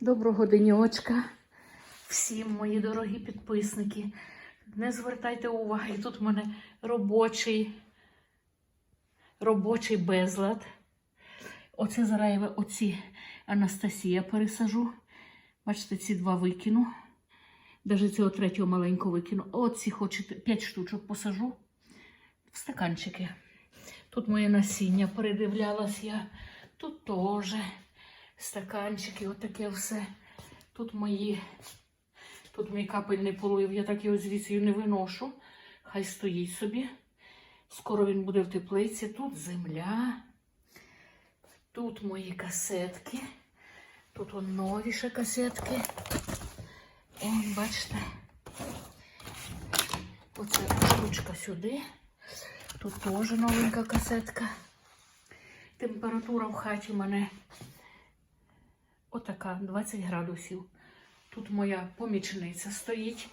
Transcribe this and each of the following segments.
Доброго денечка всім мої дорогі підписники. Не звертайте уваги, тут в мене робочий, робочий безлад. Оце зараз оці Анастасія пересажу. Бачите, ці два викину. Навіть цього третього маленького викину. Оці хочете 5 штучок посажу в стаканчики. Тут моє насіння передивлялась я. Тут теж стаканчики, отаке все. Тут мої, тут мій капельний полив, я так його звідси не виношу. Хай стоїть собі. Скоро він буде в теплиці. Тут земля. Тут мої касетки. Тут он нові ще касетки. Ось, бачите. Оце штучка сюди. Тут теж новенька касетка. Температура в хаті мене отака 20 градусів. Тут моя помічниця стоїть.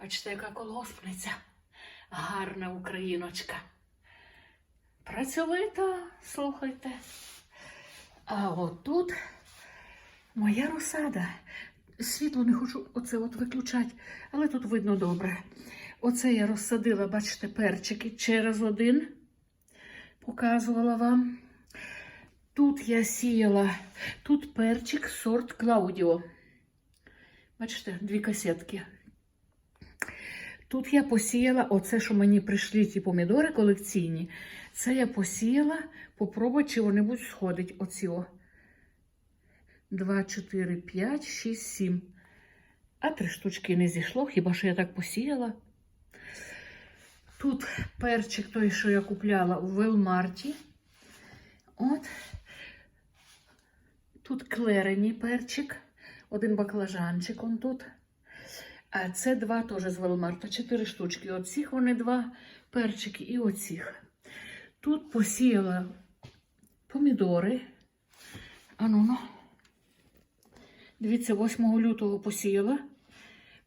Бачите, яка колгоспниця. Гарна україночка. Працьовита, слухайте. А отут моя розсада. Світло не хочу оце от виключати, але тут видно добре. Оце я розсадила, бачите, перчики через один. Показувала вам. Тут я сіяла, тут перчик сорт Клаудіо. Бачите, дві касетки. Тут я посіяла оце, що мені прийшли ті помідори колекційні. Це я посіяла, попробувати, чи вони будуть сходити. Оці о. 2, 4, 5, 6, 7. А три штучки не зійшло, хіба що я так посіяла. Тут перчик той, що я купляла у Велмарті. От. Тут клерені перчик, один баклажанчик он тут. А це два теж з Велмарта, чотири штучки. Оцих вони два перчики і оцих. Тут посіяла помідори. Ану, ну. Дивіться, 8 лютого посіяла.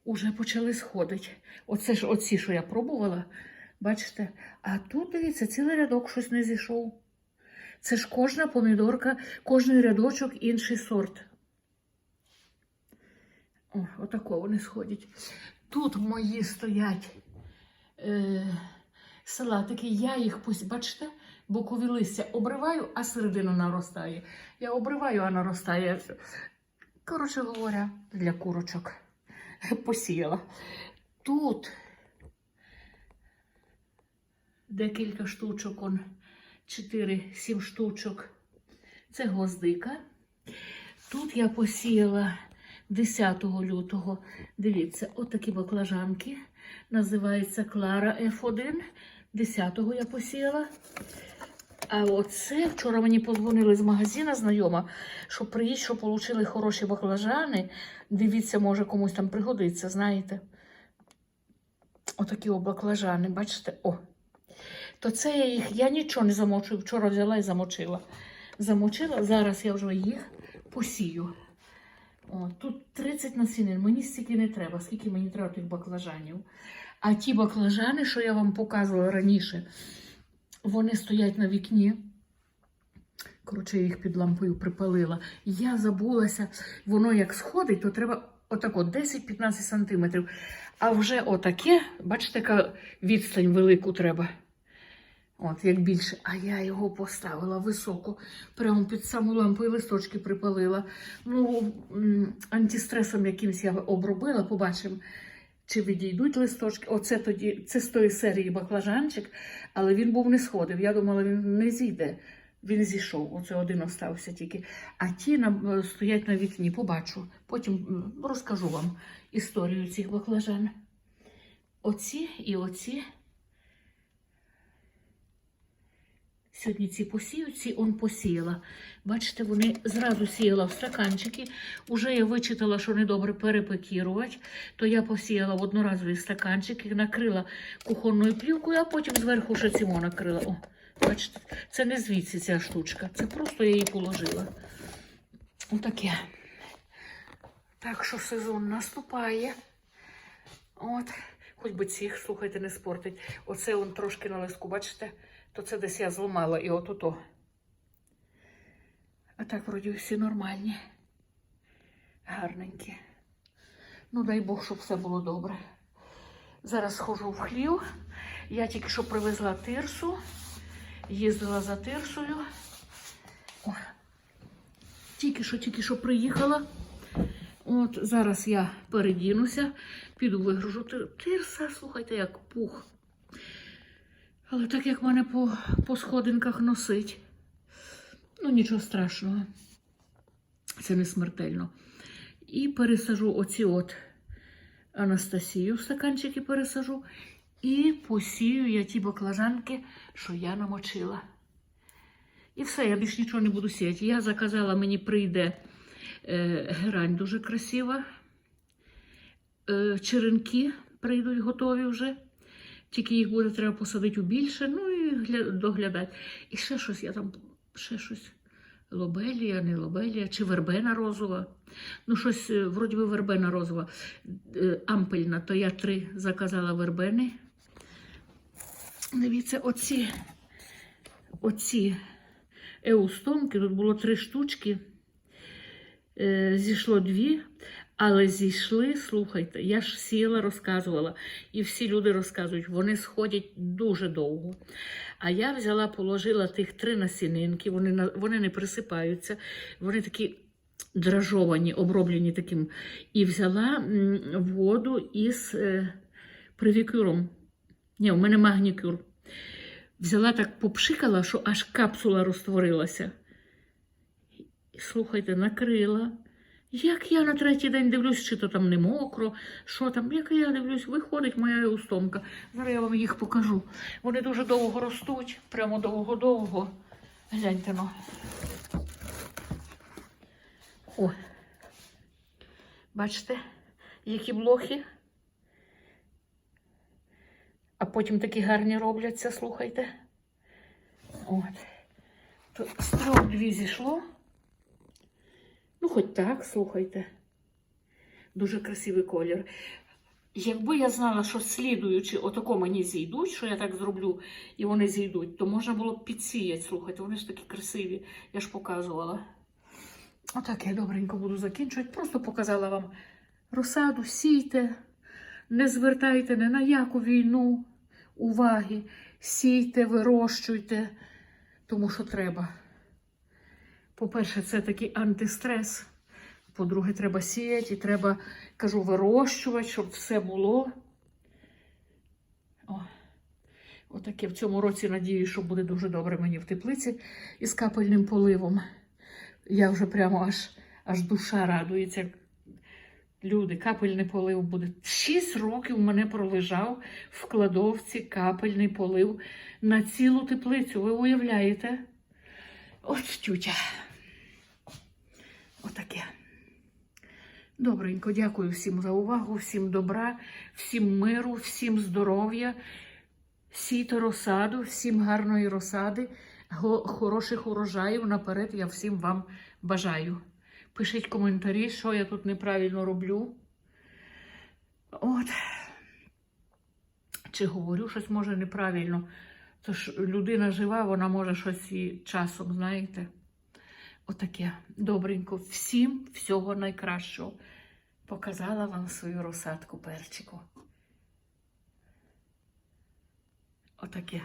Уже почали сходити. Оце ж оці, що я пробувала, бачите? А тут, дивіться, цілий рядок щось не зійшов. Це ж кожна помідорка, кожний рядочок інший сорт. О, отако вони сходять. Тут мої стоять е, салатики, я їх пусть, бачите, бокові листя обриваю, а середина наростає. Я обриваю, а наростає. Коротше говоря, для курочок посіяла. Тут декілька штучок, он 4-7 штучок. Це гвоздика. Тут я посіяла 10 лютого. Дивіться, отакі баклажанки. Називається Клара F1. 10-го я посіяла. А оце вчора мені подзвонили з магазина знайома, що приїдь, що отримали хороші баклажани. Дивіться, може комусь там пригодиться, знаєте. Отакі о баклажани, бачите? О. То це я їх, я нічого не замочую. Вчора взяла і замочила. Замочила, зараз я вже їх посію. О, тут 30 насінин, мені стільки не треба, скільки мені треба тих баклажанів. А ті баклажани, що я вам показувала раніше, вони стоять на вікні. Коротше, я їх під лампою припалила. Я забулася, воно як сходить, то треба отако 10-15 сантиметрів. А вже отаке, бачите, яка відстань велику треба. От, як більше. А я його поставила високо, прямо під саму лампу і листочки припалила. Ну, антистресом якимсь я обробила, побачимо, чи відійдуть листочки. Оце тоді, це з тої серії баклажанчик, але він був не сходив. Я думала, він не зійде. Він зійшов, оце один остався тільки. А ті на, стоять на вікні, побачу. Потім розкажу вам історію цих баклажан. Оці і оці. Сьогодні ці посію, ці он посіяла. Бачите, вони зразу сіяла в стаканчики. Уже я вичитала, що недобре перепекірувати, то я посіяла в одноразові стаканчики, накрила кухонною плівкою, а потім зверху ще цимо накрила. О, бачите, це не звідси ця штучка, це просто я її положила. Отаке. Так що сезон наступає. От, хоч би цих, слухайте, не спортить. Оце он трошки на листку, бачите? То це десь я зламала і от ото. А так, вроді, всі нормальні. гарненькі. Ну, дай Бог, щоб все було добре. Зараз схожу в хлів. Я тільки що привезла тирсу, їздила за тирсою. О, тільки що, тільки що приїхала. От зараз я передінуся, піду вигружу тирса, слухайте, як пух. Але так як мене по, по сходинках носить, ну нічого страшного. Це не смертельно. І пересажу оці от Анастасію в стаканчики пересажу. І посію я ті баклажанки, що я намочила. І все, я більш нічого не буду сіяти. Я заказала, мені прийде е, герань дуже красива. Е, черенки прийдуть готові вже. Тільки їх буде треба посадити у більше, ну і доглядати. І ще щось я там, ще щось. Лобелія, не лобелія, чи вербена розова. Ну, щось, е, вроді би, вербена розова. Е, Ампельна, то я три заказала вербени. Дивіться, оці, оці еустомки, тут було три штучки. Е, Зійшло дві, але зійшли, слухайте, я ж сіла, розказувала, і всі люди розказують, вони сходять дуже довго. А я взяла, положила тих три насінинки, вони, вони не присипаються, вони такі дражовані, оброблені таким. І взяла воду із е, привікюром. Ні, у мене магнікюр. Взяла так, попшикала, що аж капсула розтворилася. Слухайте, накрила. Як я на третій день дивлюсь, чи то там не мокро, що там, як я дивлюсь, виходить моя еустомка. Зараз я вам їх покажу. Вони дуже довго ростуть, прямо довго-довго. Гляньте ну. О. Бачите, які блохи. А потім такі гарні робляться, слухайте. От. Тут з трьох дві зійшло. Ну, хоч так, слухайте. Дуже красивий колір. Якби я знала, що слідуючи отако мені зійдуть, що я так зроблю, і вони зійдуть, то можна було б підсіяти. Слухайте, вони ж такі красиві, я ж показувала. Отак я добренько буду закінчувати. Просто показала вам розсаду, сійте, не звертайте ні на яку війну уваги, сійте, вирощуйте, тому що треба. По-перше, це такий антистрес. По-друге, треба сіяти і треба, кажу, вирощувати, щоб все було. О, отаке в цьому році надію, що буде дуже добре мені в теплиці із капельним поливом. Я вже прямо аж, аж душа радується. Люди, капельний полив буде. Шість років мене пролежав в кладовці капельний полив на цілу теплицю. Ви уявляєте? От тютя. Отаке. Добренько, дякую всім за увагу, всім добра, всім миру, всім здоров'я, сійте розсаду, всім гарної розсади, хороших урожаїв наперед. Я всім вам бажаю. Пишіть коментарі, що я тут неправильно роблю. От. Чи говорю щось може неправильно. Тож людина жива, вона може щось і часом, знаєте. Отаке. Добренько. Всім всього найкращого. Показала вам свою розсадку перчику. Отаке.